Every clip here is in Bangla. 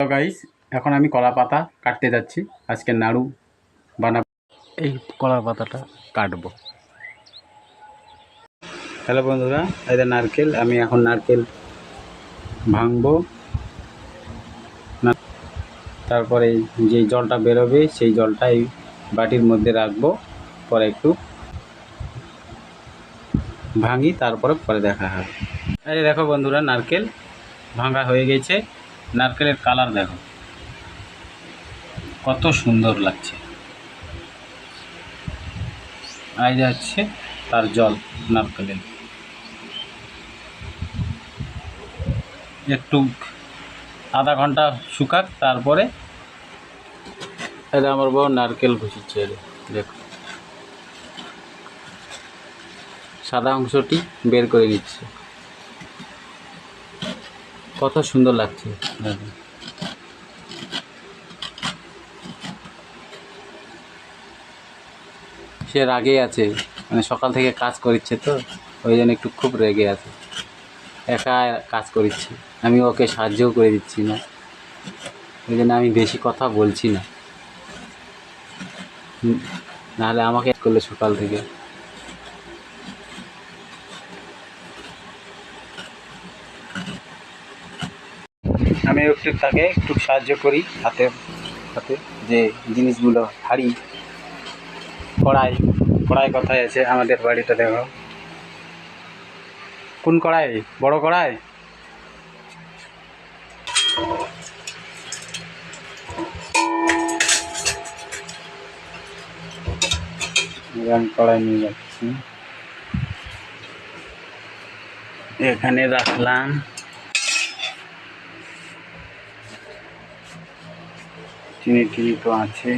তো গাইস এখন আমি কলা পাতা কাটতে যাচ্ছি। আজকে নাড়ু বানাবো। এই কলা পাতাটা কাটবো। হ্যালো বন্ধুরা। এটা নারকেল আমি এখন নারকেল ভাঙবো। তারপরে যে জলটা বেরোবে সেই জলটা এই বাটির মধ্যে রাখব। পরে একটু ভাঙি তারপরে পরে দেখা হবে। আরে দেখো বন্ধুরা নারকেল ভাঙা হয়ে গেছে। নারকেলের কালার দেখো। কত সুন্দর লাগছে। আই যাচ্ছে তার জল নারকেলের। একটু আধা ঘণ্টা শুকাক, তারপরে এটা আমার বউ নারকেল ঘুষিচ্ছে দেখো। সাদা অংশটি বের করে নিচ্ছে। কত সুন্দর লাগছে। সে রাগে আছে মানে সকাল থেকে কাজ করিচ্ছে তো, ওই জন্য একটু খুব রেগে আছে। একা কাজ করিচ্ছে, আমি ওকে সাহায্যও করে দিচ্ছি না। ওই জন্য আমি বেশি কথা বলছি না। নাহলে আমাকে করলে সকাল থেকে। আমি একটু তাকে একটু সাহায্য করি হাতে হাতে, যে জিনিসগুলো হাড়ি, কড়াই কড়াই কথায় আছে আমাদের বাড়িটা দেখো। কোন কড়াই? বড় কড়াই? কড়াই নিয়ে যাচ্ছি। এখানে রাখলাম চিনি টিনি তো আছে।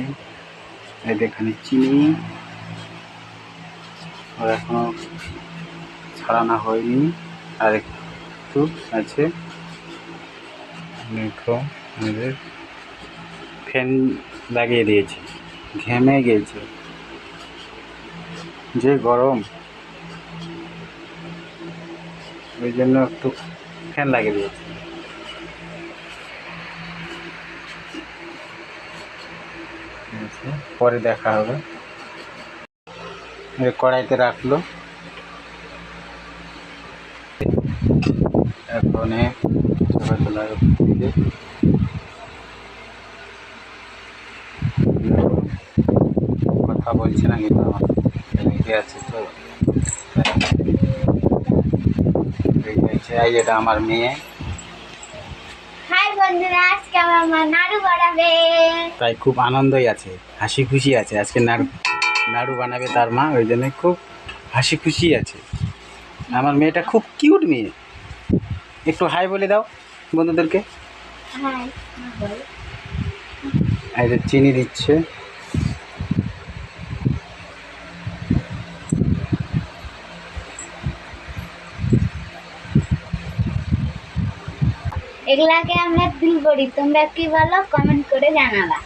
এই এখানে চিনি। আর এখনও ছাড়ানো হয়নি। আর একটু আছে। আমাদের ফ্যান লাগিয়ে দিয়েছে। ঘেমে গেছে। যে গরম। ওই জন্য একটু ফ্যান লাগিয়ে দিয়েছি ঠিক আছে, পরে দেখা হবে। কড়াইতে রাখল। এখন কথা বলছে না কিন্তু আমার রেখে আছে তো। এটা আমার মেয়ে। বন্ধুরা আজকে আমার মা নাড়ু বানাবে। তাই খুব আনন্দই আছে হাসি খুশি আছে। আজকে নাড়ু নাড়ু বানাবে তার মা ওই জন্য খুব হাসি খুশি আছে। আমার মেয়েটা খুব কিউট মেয়ে। একটু হাই বলে দাও বন্ধুদেরকে। হাই চিনি দিচ্ছে। এগুলাকে আমরা দিল করি। তোমরা কি বলো কমেন্ট করে জানাবা।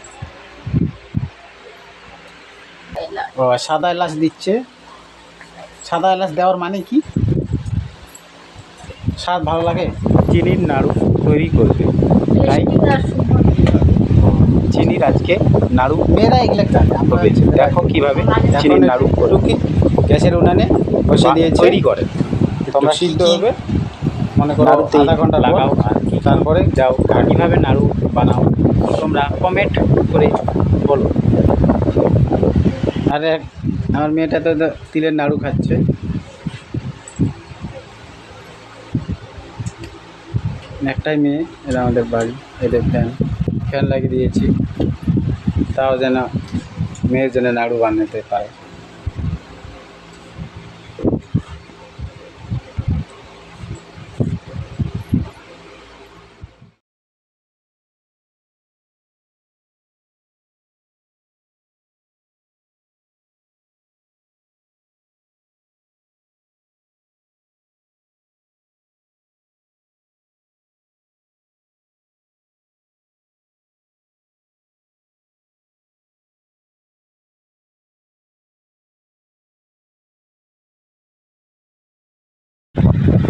ও সাদা এলাচ দিচ্ছে। সাদা এলাচ দেওয়ার মানে কি? স্বাদ ভালো লাগে? চিনির নাড়ু তৈরি করবে। তাই? চিনির আজকে নাড়ু মেয়েরা এগুলো আমরা দেখো কীভাবে চিনির নাড়ু করবে গ্যাসের উনানে বসে দিয়ে তৈরি করে। তোমরা সিদ্ধ হবে। মনে করো আধা ঘণ্টা লাগাও তারপরে যাও আর কীভাবে নাড়ু বানাও তোমরা কমেন্ট করে বলো। আরে আমার মেয়েটা তো তো তিলের নাড়ু খাচ্ছে। একটাই মেয়ে এরা আমাদের বাড়ি এদের ফ্যান ফ্যান লাগিয়ে দিয়েছি। তাও যেন মেয়ের জন্য নাড়ু বানাতে পারে।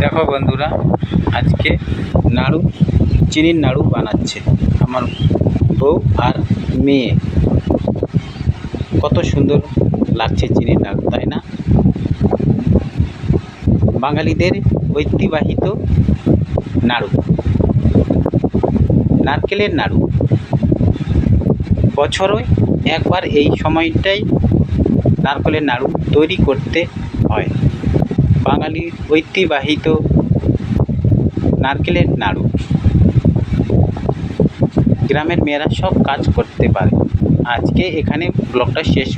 দেখো বন্ধুরা, আজকে নাড়ু, চিনির নাড়ু বানাচ্ছে আমার বউ আর মেয়ে। কত সুন্দর লাগছে চিনির নাড়ু, তাই না? বাঙালিদের ঐতিহ্যবাহিত নাড়ু, নারকেলের নাড়ু। বছরে একবার এই সময়টাই নারকেলের নাড়ু তৈরি করতে হয়। বাঙালির ঐতিবাহিত নারকেলের নাড়ু। গ্রামের মেয়েরা সব কাজ করতে পারে। আজকে এখানে ব্লগটা শেষ